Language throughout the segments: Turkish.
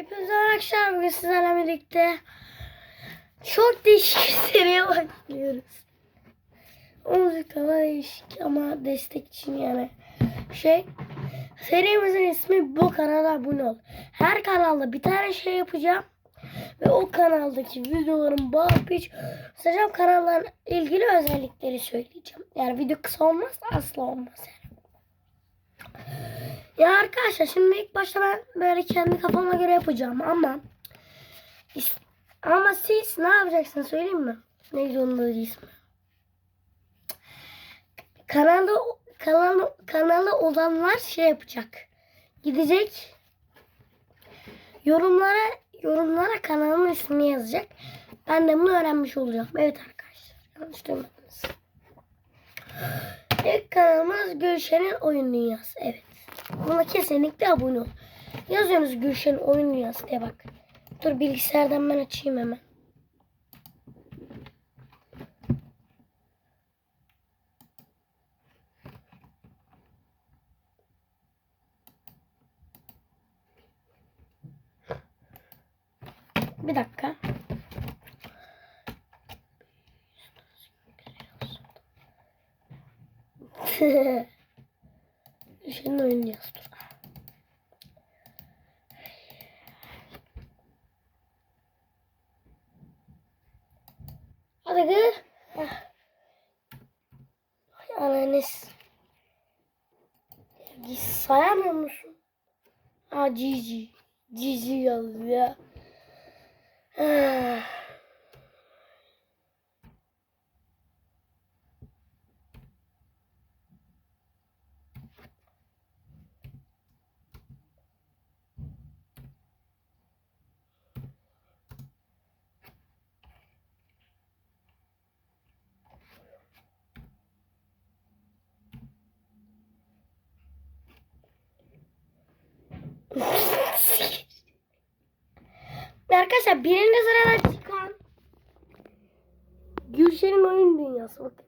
Hepinize arkadaşlar. Bugün sizlerle birlikte çok değişik bir seriye başlıyoruz. O müzik daha değişik ama destek için yani. Şey, serimizin ismi Bu Kanala Abone Ol. Her kanalda bir tane şey yapacağım. Ve o kanaldaki videoların bazı hiç Sadece kanalların ilgili özellikleri söyleyeceğim. Yani video kısa olmaz asla olmaz yani. Ya arkadaşlar şimdi ilk başta ben böyle kendi kafama göre yapacağım ama ama siz ne yapacaksınız söyleyeyim mi? Neydi onun adı ismi? Kanalda kanalı kanalı olanlar şey yapacak. Gidecek yorumlara yorumlara kanalın ismini yazacak. Ben de bunu öğrenmiş olacağım. Evet arkadaşlar. Yanlış duymadınız. İlk kanalımız Gülşen'in Oyun Dünyası. Evet. Buna kesinlikle abone ol. Yazıyorsunuz Gülşen'in Oyun Dünyası diye bak. Dur bilgisayardan ben açayım hemen. Bir dakika. Şimdi oynayacağız dur. Hadi. Hah. Ay ananız. Ya, Sayamıyor musun? Aa cici. Cici yazdı ya. Ah. Arkadaşlar birinci sırada çıkan Gülşen'in oyun dünyası bakın.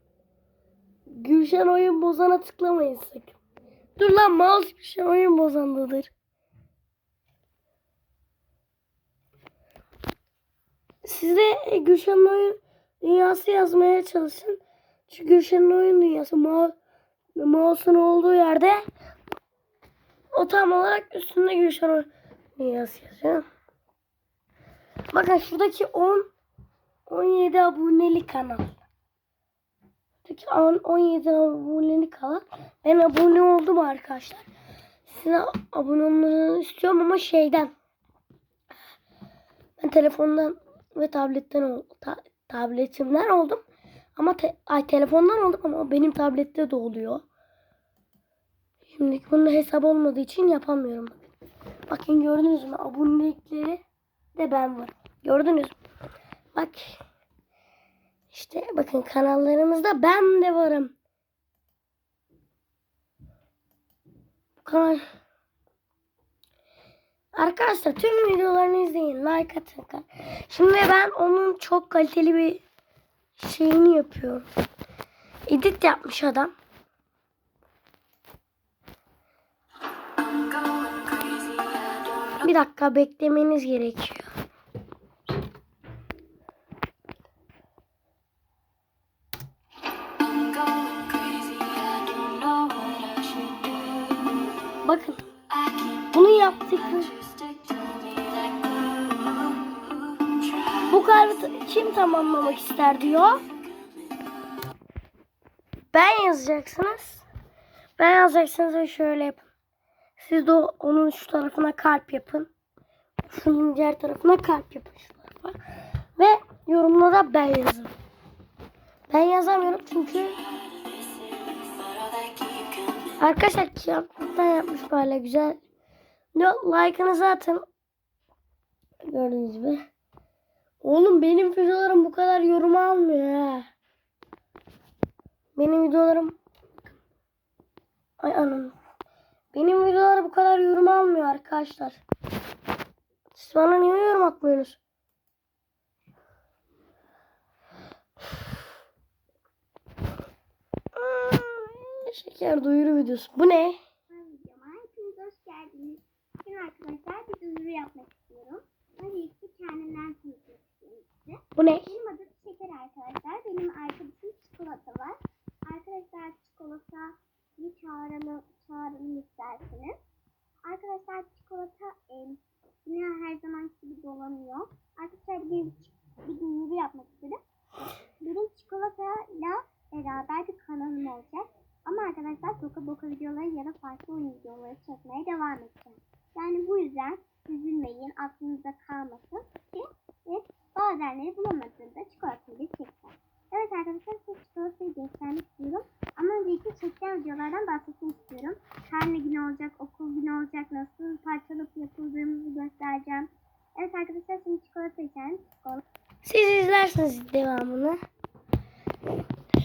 Gülşen oyun bozana tıklamayın sakın. Dur lan mouse Gülşen oyun bozandadır. Siz de Gülşen'in oyun dünyası yazmaya çalışın. Çünkü Gülşen'in oyun dünyası mouse'un olduğu yerde o tam olarak üstünde Gülşen oyun dünyası yazıyor. Bakın şuradaki 10 17 aboneli kanal. Şuradaki 10 17 aboneli kanal. Ben abone oldum arkadaşlar. Size abone olmanızı istiyorum ama şeyden. Ben telefondan ve tabletten ol, ta, tabletimden oldum. Ama te, ay telefondan oldum ama benim tablette de oluyor. Şimdi bunun hesap olmadığı için yapamıyorum. Bakın gördünüz mü abonelikleri de ben varım. Gördünüz mü? Bak. İşte bakın kanallarımızda ben de varım. Bu kanal Arkadaşlar tüm videolarını izleyin. Like atın. Şimdi ben onun çok kaliteli bir şeyini yapıyorum. Edit yapmış adam. Bir dakika beklemeniz gerekiyor. Yaptık. Bu kalbi kim tamamlamak ister diyor. Ben yazacaksınız. Ben yazacaksınız ve şöyle yapın. Siz de onun şu tarafına kalp yapın. Şunun diğer tarafına kalp yapın şu tarafa. Ve yorumlara ben yazın. Ben yazamıyorum çünkü Arkadaşlar kıyafetten yapmış böyle güzel. Ne like'ınızı atın. Gördüğünüz gibi. Oğlum benim videolarım bu kadar yorum almıyor ha. Benim videolarım Ay anam. Benim videolar bu kadar yorum almıyor arkadaşlar. Siz bana niye yorum atmıyorsunuz? Şeker duyuru videosu. Bu ne? yapmak istiyorum. Öncelikle kendimden tanıtmak istiyorum. Bu ne? Bazenleri bulamadığında çikolatayı çekeceğim. Evet arkadaşlar size çikolatayı göstermek istiyorum. Ama öncelikle çekeceğim videolardan bahsetmek istiyorum. Karne günü olacak, okul günü olacak, nasıl parçalıp yapıldığımızı göstereceğim. Evet arkadaşlar şimdi çikolata içelim. Çikolata. Siz izlersiniz devamını.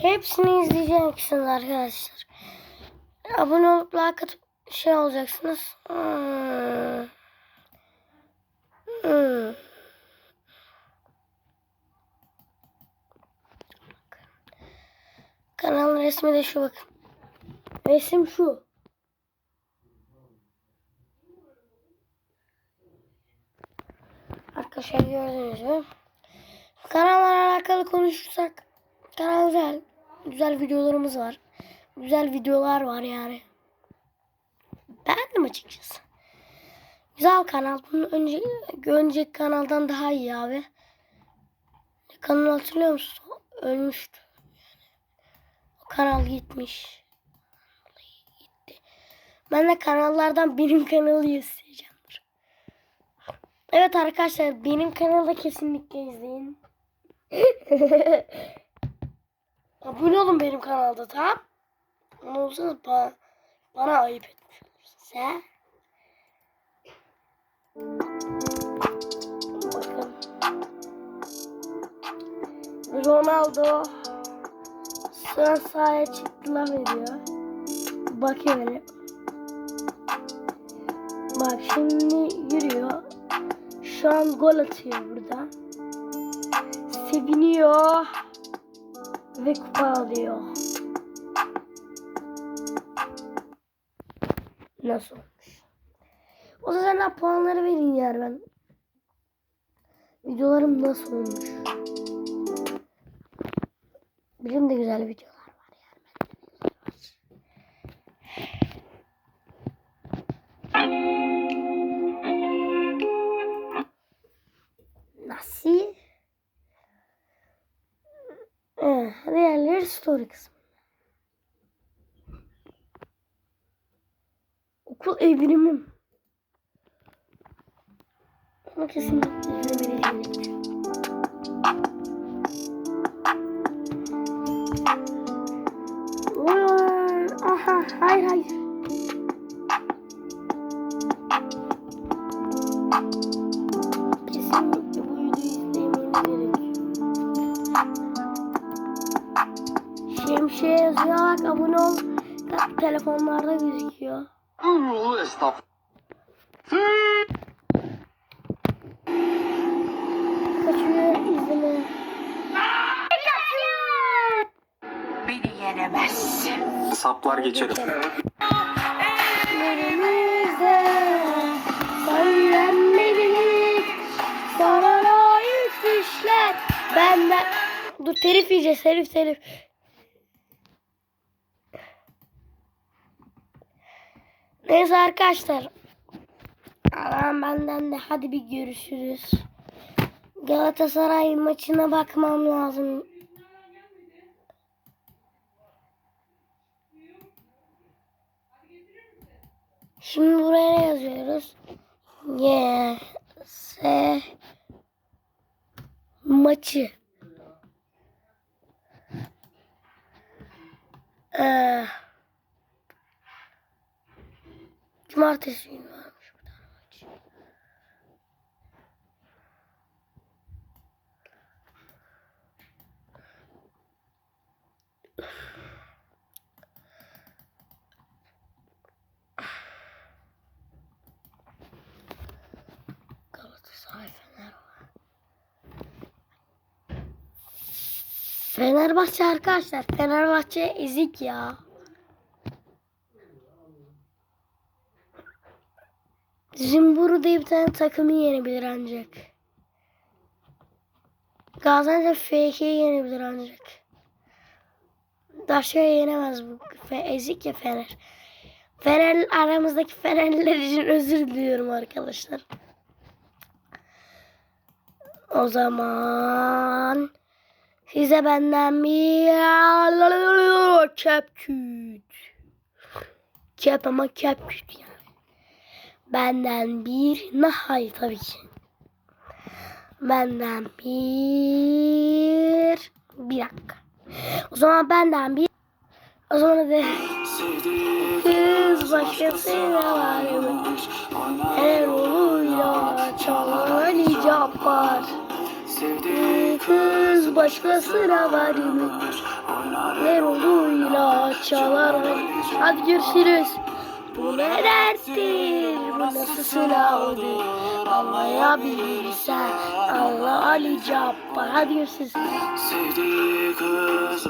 Hepsini izleyeceksiniz arkadaşlar. Abone olup like atıp şey olacaksınız. Hmm. Hmm. Kanalın resmi de şu bakın. Resim şu. Arkadaşlar gördünüz mü? Kanallarla alakalı konuşursak kanal güzel. Güzel videolarımız var. Güzel videolar var yani. Beğendim açıkçası. Güzel kanal. Bunun önce, önceki kanaldan daha iyi abi. Kanalı hatırlıyor musun? Ölmüştü. Kanal gitmiş. Gitti. Ben de kanallardan benim kanalı isteyeceğim. Dur. Evet arkadaşlar benim kanalda kesinlikle izleyin. Abone olun benim kanalda tamam. Ama olsanız bana, bana ayıp etmiş olursunuz. He? Bakın. Ronaldo şu an sahaya çıktı lan veriyor. Böyle. Bak şimdi yürüyor. Şu an gol atıyor burada. Seviniyor. Ve kupa alıyor. Nasıl olmuş? O zaman puanları verin yer ben. Videolarım nasıl olmuş? Benim de güzel videolar var yani. Nasıl? Eh, diğerleri story kısmı. Okul evrimim. Ama kesinlikle izlemeliyiz. Şemsiye yazıyor bak abone ol. Bak, telefonlarda gözüküyor. Ulu estağfurullah. Kaçıyor izleme. Beni yenemezsin. Saplar geçerim. Yerimizde söylenmedik sana layık düşler benden. Dur telif yiyeceğiz telif telif. Neyse arkadaşlar. Alan benden de hadi bir görüşürüz. Galatasaray maçına bakmam lazım. Şimdi buraya ne yazıyoruz? G S maçı. Ee, cumartesi günü varmış bir tane maç. Galatasaray Fenerbahçe. Fenerbahçe arkadaşlar. Fenerbahçe ezik ya. Zimburu diye bir tane takımı yenebilir ancak. Gaziantep FK'yi yenebilir ancak. Daşa'ya yenemez bu. Ezik ya Fener. Fener aramızdaki Fenerliler için özür diliyorum arkadaşlar. O zaman size benden bir kepküt. Kep ama kepküt yani. Benden bir nahay tabii ki. Benden bir bir dakika. O zaman benden bir o zaman hadi kız başkasıyla varmış Erol'uyla çalan Ali Cabbar Sevdiği kız başkasına varmış Erol'uyla çalar Ali Hadi görüşürüz Bu ne derttir Bu nasıl sınavdır? Anlayabilirsen. Allah Ali Cabbar görüşürüz. Sevdiği kız